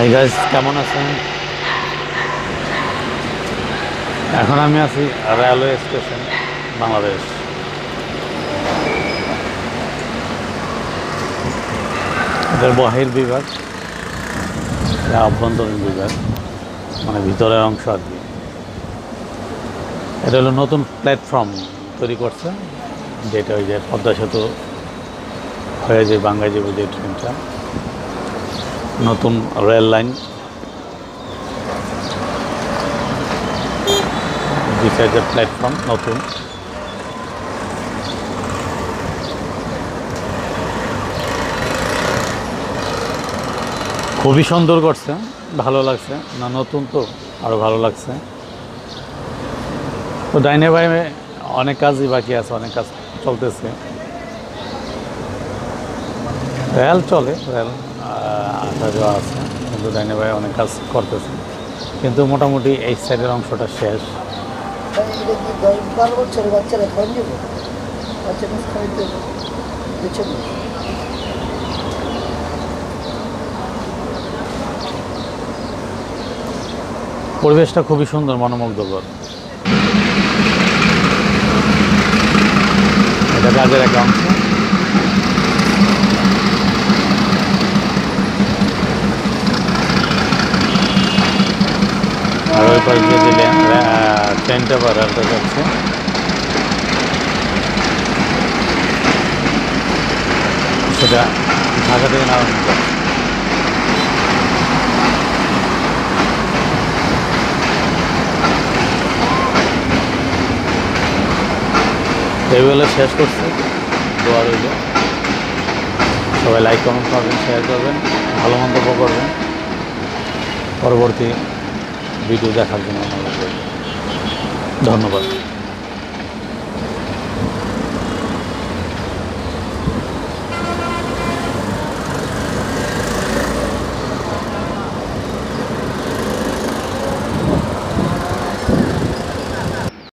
Hi guys কেমন আছেন? এখন আমি আছি রেলওয়ে স্টেশন বাংলাদেশ এটার বহির বিভাগ আভ্যন্তরীণ বিভাগ মানে ভিতরের অংশ আর কি। এটা হলো নতুন প্ল্যাটফর্ম তৈরি করছে, যেটা ওই যে পদ্মা সেতু হয়ে যে বাঙ্গাই যাবে যে ট্রেনটা নতুন রেল লাইন। ইজ প্ল্যাটফর্ম নতুন। খুবই সুন্দর করছে, ভালো লাগছে। না, নতুন তো আরও ভালো লাগছে। তো ডাইনে বাইরে অনেক কাজই বাকি আছে, অনেক কাজ চলতেছে। রেল চলে, রেল। আসা যাওয়া আছে কিন্তু ডাইনে বাইরে অনেক কাজ করতেছে। কিন্তু মোটামুটি এই সাইডের অংশটা শেষ। পরিবেশটা খুবই সুন্দর মনোমুগ্ধকর। এটা কাজের একটা অংশ। আর ওই পাশ দিয়ে দিলে ট্রেনটা বা রেলটা যাচ্ছে সেটা ঢাকা থেকে নারায়ণ যাচ্ছে এইগুলো শেষ করছি। দোয়া রইল। সবাই লাইক কমেন্ট করবেন শেয়ার করবেন। ভালো মন্তব্য করবেন। পরবর্তী ভিডিও দেখার জন্য অনুরোধ ধন্যবাদ।